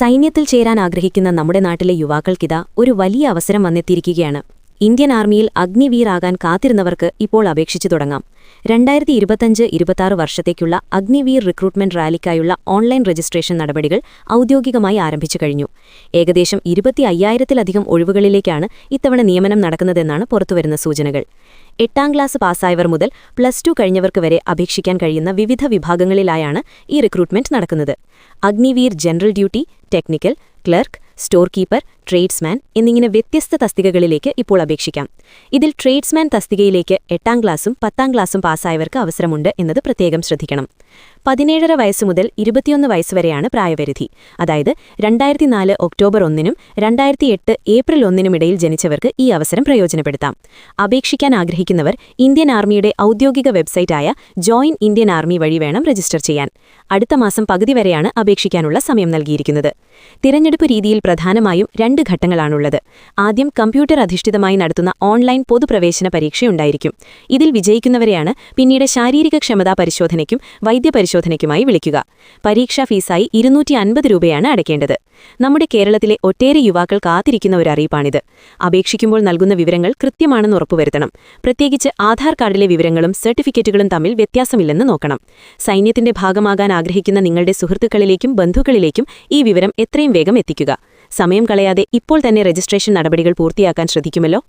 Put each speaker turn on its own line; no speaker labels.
സൈന്യത്തിൽ ചേരാൻ ആഗ്രഹിക്കുന്ന നമ്മുടെ നാട്ടിലെ യുവാക്കൾക്കിതാ ഒരു വലിയ അവസരം വന്നെത്തിയിരിക്കുകയാണ്. ഇന്ത്യൻ ആർമിയിൽ അഗ്നിവീറാകാൻ കാത്തിരുന്നവർക്ക് ഇപ്പോൾ അപേക്ഷിച്ചു തുടങ്ങാം. രണ്ടായിരത്തി ഇരുപത്തഞ്ച് ഇരുപത്താറ് വർഷത്തേക്കുള്ള അഗ്നിവീർ റിക്രൂട്ട്മെന്റ് റാലിക്കായുള്ള ഓൺലൈൻ രജിസ്ട്രേഷൻ നടപടികൾ ഔദ്യോഗികമായി ആരംഭിച്ചു കഴിഞ്ഞു. ഏകദേശം ഇരുപത്തി അയ്യായിരത്തിലധികം ഒഴിവുകളിലേക്കാണ് ഇത്തവണ നിയമനം നടക്കുന്നതെന്നാണ് പുറത്തുവരുന്ന സൂചനകൾ. എട്ടാം ക്ലാസ് പാസ്സായവർ മുതൽ പ്ലസ് ടു കഴിഞ്ഞവർക്ക് വരെ അപേക്ഷിക്കാൻ കഴിയുന്ന വിവിധ വിഭാഗങ്ങളിലായാണ് ഈ റിക്രൂട്ട്മെന്റ് നടക്കുന്നത്. Agniveer general duty technical clerk store keeper tradesman എന്നിങ്ങനെ വ്യത്യസ്ത തസ്തികകളിലേക്ക് ഇപ്പോൾ അപേക്ഷിക്കാം. ഇതിൽ ട്രേഡ്സ്മാൻ തസ്തികയിലേക്ക് എട്ടാം ക്ലാസും പത്താം ക്ലാസും പാസ്സായവർക്ക് അവസരമുണ്ട് എന്നത് പ്രത്യേകം ശ്രദ്ധിക്കണം. പതിനേഴര വയസ്സ് മുതൽ ഇരുപത്തിയൊന്ന് വയസ്സ് വരെയാണ് പ്രായപരിധി. അതായത് രണ്ടായിരത്തി നാല് ഒക്ടോബർ ഒന്നിനും രണ്ടായിരത്തി എട്ട് ഏപ്രിൽ ഒന്നിനും ഇടയിൽ ജനിച്ചവർക്ക് ഈ അവസരം പ്രയോജനപ്പെടുത്താം. അപേക്ഷിക്കാൻ ആഗ്രഹിക്കുന്നവർ ഇന്ത്യൻ ആർമിയുടെ ഔദ്യോഗിക വെബ്സൈറ്റായ ജോയിൻ ഇന്ത്യൻ ആർമി വഴി വേണം രജിസ്റ്റർ ചെയ്യാൻ. അടുത്ത മാസം പകുതി വരെയാണ് അപേക്ഷിക്കാനുള്ള സമയം നൽകിയിരിക്കുന്നത്. തിരഞ്ഞെടുപ്പ് രീതിയിൽ പ്രധാനമായും രണ്ട് ഘട്ടങ്ങളാണുള്ളത്. ആദ്യം കമ്പ്യൂട്ടർ അധിഷ്ഠിതമായി നടത്തുന്ന ഓൺലൈൻ പൊതുപ്രവേശന പരീക്ഷയുണ്ടായിരിക്കും. ഇതിൽ വിജയിക്കുന്നവരെയാണ് പിന്നീട് ശാരീരിക ക്ഷമതാ പരിശോധനയ്ക്കും വൈദ്യപരിശോധനയ്ക്കുമായി വിളിക്കുക. പരീക്ഷാ ഫീസായി ഇരുന്നൂറ്റി അൻപത് രൂപയാണ് അടയ്ക്കേണ്ടത്. നമ്മുടെ കേരളത്തിലെ ഒട്ടേറെ യുവാക്കൾ കാത്തിരിക്കുന്ന ഒരു അറിയിപ്പാണിത്. അപേക്ഷിക്കുമ്പോൾ നൽകുന്ന വിവരങ്ങൾ കൃത്യമാണെന്ന് ഉറപ്പുവരുത്തണം. പ്രത്യേകിച്ച് ആധാർ കാർഡിലെ വിവരങ്ങളും സർട്ടിഫിക്കറ്റുകളും തമ്മിൽ വ്യത്യാസമില്ലെന്ന് നോക്കണം. സൈന്യത്തിന്റെ ഭാഗമാകാൻ ആഗ്രഹിക്കുന്ന നിങ്ങളുടെ സുഹൃത്തുക്കളിലേക്കും ബന്ധുക്കളിലേക്കും ഈ വിവരം എത്രയും വേഗം എത്തിക്കുക. സമയം കളയാതെ ഇപ്പോൾ തന്നെ രജിസ്ട്രേഷൻ നടപടികൾ പൂർത്തിയാക്കാൻ ശ്രദ്ധിക്കുമല്ലോ?